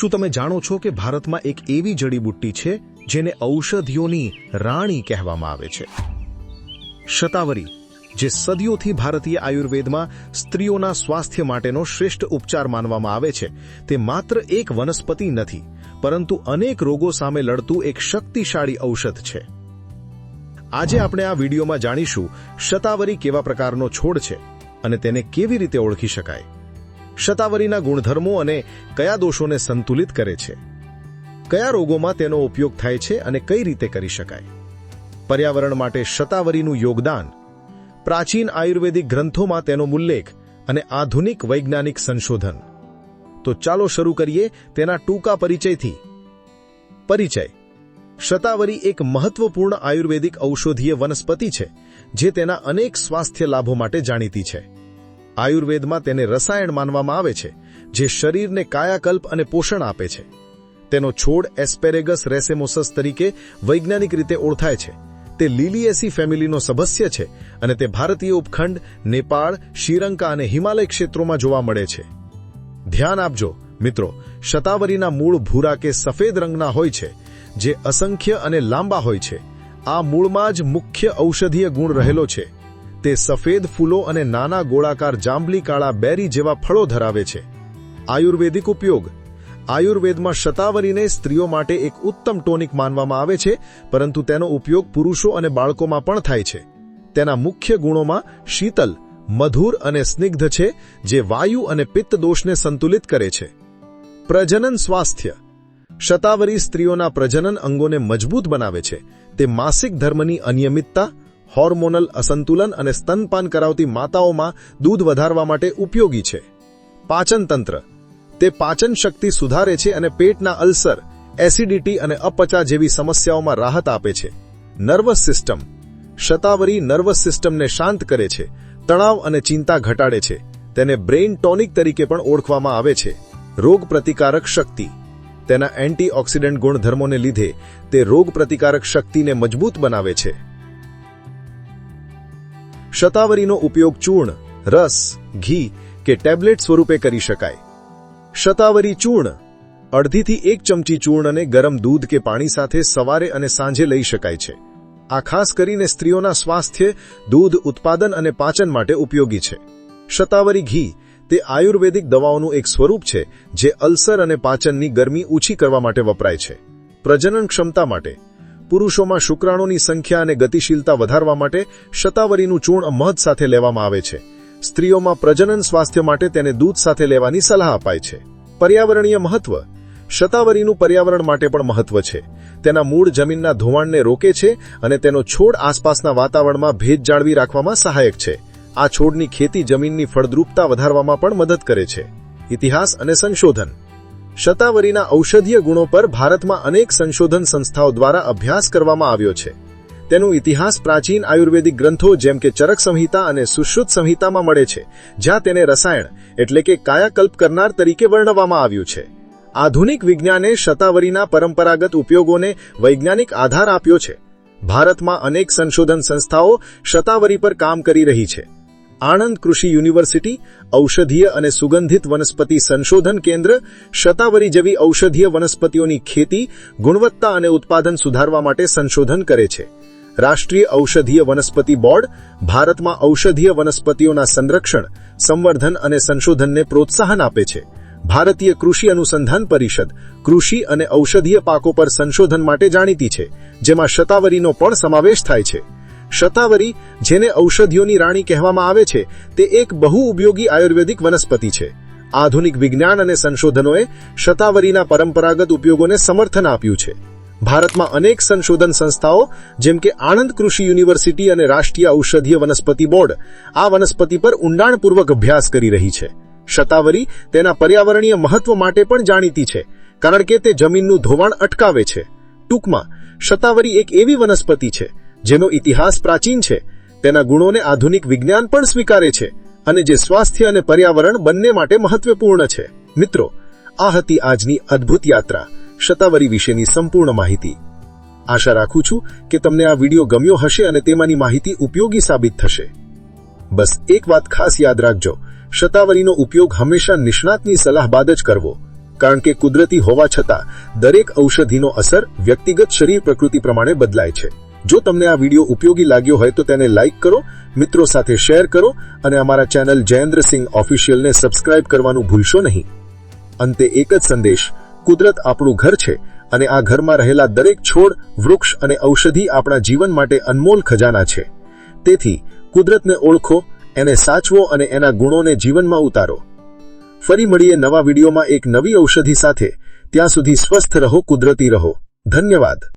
શું તમે જાણો છો કે ભારતમાં એક એવી જડીબુટ્ટી છે જેને ઔષધિઓની રાણી કહેવામાં આવે છે? શતાવરી, જે સદીઓથી ભારતીય આયુર્વેદમાં સ્ત્રીઓના સ્વાસ્થ્ય માટેનો શ્રેષ્ઠ ઉપચાર માનવામાં આવે છે, તે માત્ર એક વનસ્પતિ નથી, પરંતુ અનેક રોગો સામે લડતું એક શક્તિશાળી ઔષધ છે. આજે આપણે આ વિડીયોમાં જાણીશું શતાવરી કેવા પ્રકારનો છોડ છે અને તેને કેવી રીતે ઓળખી શકાય. શતાવરીના ગુણધર્મો અને કયા દોષોને સંતુલિત કરે છે? કયા રોગોમાં તેનો ઉપયોગ થાય છે અને કઈ રીતે કરી શકાય? પર્યાવરણ માટે શતાવરીનું યોગદાન. પ્રાચીન આયુર્વેદિક ગ્રંથોમાં તેનો ઉલ્લેખ અને આધુનિક વૈજ્ઞાનિક સંશોધન. તો ચાલો શરૂ કરીએ તેના ટૂંકા પરિચયથી. પરિચય. શતાવરી એક મહત્વપૂર્ણ આયુર્વેદિક ઔષધીય વનસ્પતિ છે, જે તેના અનેક સ્વાસ્થ્ય લાભો માટે જાણીતી છે. આયુર્વેદમાં તેને રસાયણ માનવામાં આવે છે, જે શરીરને કાયાકલ્પ અને પોષણ આપે છે. તેનો છોડ એસ્પેરેગસ રેસેમોસસ તરીકે વૈજ્ઞાનિક રીતે ઓળખાય છે. તે લીલીએસી ફેમિલીનો સદસ્ય છે અને તે ભારતીય ઉપખંડ નેપાળ, શ્રીલંકા અને હિમાલય ક્ષેત્રોમાં જોવા મળે છે. ધ્યાન આપજો, મિત્રો, શતાવરીના મૂળ ભૂરા કે સફેદ રંગના હોય છે, જે અસંખ્ય અને લાંબા હોય છે. આ મૂળમાં જ મુખ્ય ઔષધીય ગુણ રહેલો છે. તે સફેદ ફૂલો અને નાના ગોળાકાર જાંબલી કાળા બેરી જેવા ફળો ધરાવે છે. આયુર્વેદિક ઉપયોગ. આયુર્વેદમાં શતાવરીને સ્ત્રીઓ માટે એક ઉત્તમ ટોનિક માનવામાં આવે છે, પરંતુ તેનો ઉપયોગ પુરુષો અને બાળકોમાં પણ થાય છે. તેના મુખ્ય ગુણોમાં શીતલ, મધુર અને સ્નિગ્ધ છે, જે વાયુ અને પિત્ત દોષને સંતુલિત કરે છે. પ્રજનન સ્વાસ્થ્ય. શતાવરી સ્ત્રીઓના પ્રજનન અંગોને મજબૂત બનાવે છે. તે માસિક ધર્મની અનિયમિતતા હોર્મોનલ અસંતુલન અને સ્તનપાન કરાવતી માતાઓમાં દૂધ વધારવા માટે ઉપયોગી છે. પાચનતંત્ર તે પાચન શક્તિ સુધારે છે અને પેટના અલ્સર, એસિડિટી અને અપચા જેવી સમસ્યાઓમાં રાહત આપે છે. Nervous system. શતાવરી નર્વસ સિસ્ટમને શાંત કરે છે. તણાવ અને ચિંતા ઘટાડે છે. તેને બ્રેઇન ટોનિક તરીકે પણ ઓળખવામાં આવે છે. રોગ પ્રતિકારક શક્તિ. તેના એન્ટીઓક્સિડન્ટ ગુણધર્મોને લીધે તે રોગ પ્રતિકારક શક્તિને મજબૂત બનાવે છે. શતાવરીનો ઉપયોગ ચૂર્ણ, રસ, ઘી કે ટેબ્લેટ સ્વરૂપે કરી શકાય. શતાવરી ચૂર્ણ, અડધીથી એક ચમચી ચૂર્ણને ગરમ દૂધ કે પાણી સાથે સવારે અને સાંજે લઈ શકાય છે. આ ખાસ કરીને સ્ત્રીઓના સ્વાસ્થ્ય, દૂધ ઉત્પાદન અને પાચન માટે ઉપયોગી છે. શતાવરી ઘી, તે આયુર્વેદિક દવાઓનું એક સ્વરૂપ છે, જે અલ્સર અને પાચનની ગરમી ઓછી કરવા માટે વપરાય છે. પ્રજનન ક્ષમતા માટે પુરુષોમાં શુક્રાણુની સંખ્યા અને ગતિશીલતા વધારવા માટે શતાવરીનું ચૂર્ણ મધ સાથે લેવામાં આવે છે. સ્ત્રીઓમાં પ્રજનન સ્વાસ્થ્ય માટે તેને દૂધ સાથે લેવાની સલાહ અપાય છે. પર્યાવરણીય મહત્વ. શતાવરીનું પર્યાવરણ માટે પણ મહત્વ છે. તેના મૂળ જમીનના ધોવાણને રોકે છે અને તેનો છોડ આસપાસના વાતાવરણમાં ભેજ જાળવી રાખવામાં સહાયક છે. આ છોડની ખેતી જમીનની ફળદ્રુપતા વધારવામાં પણ મદદ કરે છે. ઇતિહાસ અને સંશોધન. શતાવરીના ઔષધીય ગુણો પર ભારતમાં અનેક સંશોધન સંસ્થાઓ દ્વારા અભ્યાસ કરવામાં આવ્યો છે. તેનો ઇતિહાસ પ્રાચીન આયુર્વેદિક ગ્રંથો જેમ કે ચરક સંહિતા અને સુશ્રુત સંહિતામાં મળે છે, જ્યાં તેને રસાયણ એટલે કે કાયાકલ્પ કરનાર તરીકે વર્ણવવામાં આવ્યું છે. આધુનિક વિજ્ઞાને શતાવરીના પરંપરાગત ઉપયોગોને વૈજ્ઞાનિક આધાર આપ્યો છે. ભારતમાં અનેક સંશોધન સંસ્થાઓ શતાવરી પર કામ કરી રહી છે. આણંદ કૃષિ યુનિવર્સિટી, ઔષધીય અને સુગંધિત વનસ્પતિ સંશોધન કેન્દ્ર, શતાવરી જેવી ઔષધીય વનસ્પતિઓની ખેતી, ગુણવત્તા અને ઉત્પાદન સુધારવા માટે સંશોધન કરે છે. રાષ્ટ્રીય ઔષધીય વનસ્પતિ બોર્ડ, ભારતમાં ઔષધીય વનસ્પતિઓના સંરક્ષણ, સંવર્ધન અને સંશોધનને પ્રોત્સાહન આપે છે. ભારતીય કૃષિ અનુસંધાન પરિષદ, કૃષિ અને ઔષધીય પાકો પર સંશોધન માટે જાણીતી છે, જેમાં શતાવરીનો પણ સમાવેશ થાય છે. શતાવરી, જેને ઔષધિઓની રાણી કહેવામાં આવે છે, તે એક બહુ ઉપયોગી આયુર્વેદિક વનસ્પતિ છે. આધુનિક વિજ્ઞાન અને સંશોધનોએ શતાવરીના પરંપરાગત ઉપયોગોને સમર્થન આપ્યું છે. ભારતમાં અનેક સંશોધન સંસ્થાઓ, જેમ કે આણંદ કૃષિ યુનિવર્સિટી અને રાષ્ટ્રીય ઔષધીય વનસ્પતિ બોર્ડ, આ વનસ્પતિ પર ઊંડાણપૂર્વક અભ્યાસ કરી રહી છે. શતાવરી તેના પર્યાવરણીય મહત્વ માટે પણ જાણીતી છે, કારણ કે તે જમીનનું ધોવાણ અટકાવે છે. ટૂંકમાં, શતાવરી એક એવી વનસ્પતિ છે જેનો ઇતિહાસ પ્રાચીન છે, તેના ગુણોને આધુનિક વિજ્ઞાન પણ સ્વીકારે છે અને જે સ્વાસ્થ્ય અને પર્યાવરણ બંને માટે મહત્વપૂર્ણ છે. મિત્રો, આ હતી આજની અદ્ભુત યાત્રા. શતાવરી વિશેની સંપૂર્ણ માહિતી. આશા રાખું છું કે તમને આ વીડિયો ગમ્યો હશે અને તેમાંની માહિતી ઉપયોગી સાબિત થશે. બસ એક વાત ખાસ યાદ રાખજો. શતાવરીનો ઉપયોગ હંમેશા નિષ્ણાતની સલાહ બાદ જ કરવો. કારણ કે કુદરતી હોવા છતાં દરેક ઔષધિનો અસર વ્યક્તિગત શરીર પ્રકૃતિ પ્રમાણે બદલાય છે. જો તમને આ વીડિયો ઉપયોગી લાગ્યો હોય તો તેને લાઇક કરો, મિત્રો સાથે શેર કરો અને અમારા ચેનલ જયેન્દ્રસિંહ ઓફિશિયલને સબસ્ક્રાઇબ કરવાનું ભૂલશો નહીં. અંતે એક જ સંદેશ, કુદરત આપણું ઘર છે અને આ ઘરમાં રહેલા દરેક છોડ, વૃક્ષ અને ઔષધિ આપણા જીવન માટે અનમોલ ખજાના છે. તેથી, કુદરતને ઓળખો, એને સાચવો અને એના ગુણોને જીવનમાં ઉતારો. ફરી મળીએ નવા વિડીયોમાં એક નવી ઔષધિ સાથે. ત્યાં સુધી સ્વસ્થ રહો, કુદરતી રહો. ધન્યવાદ.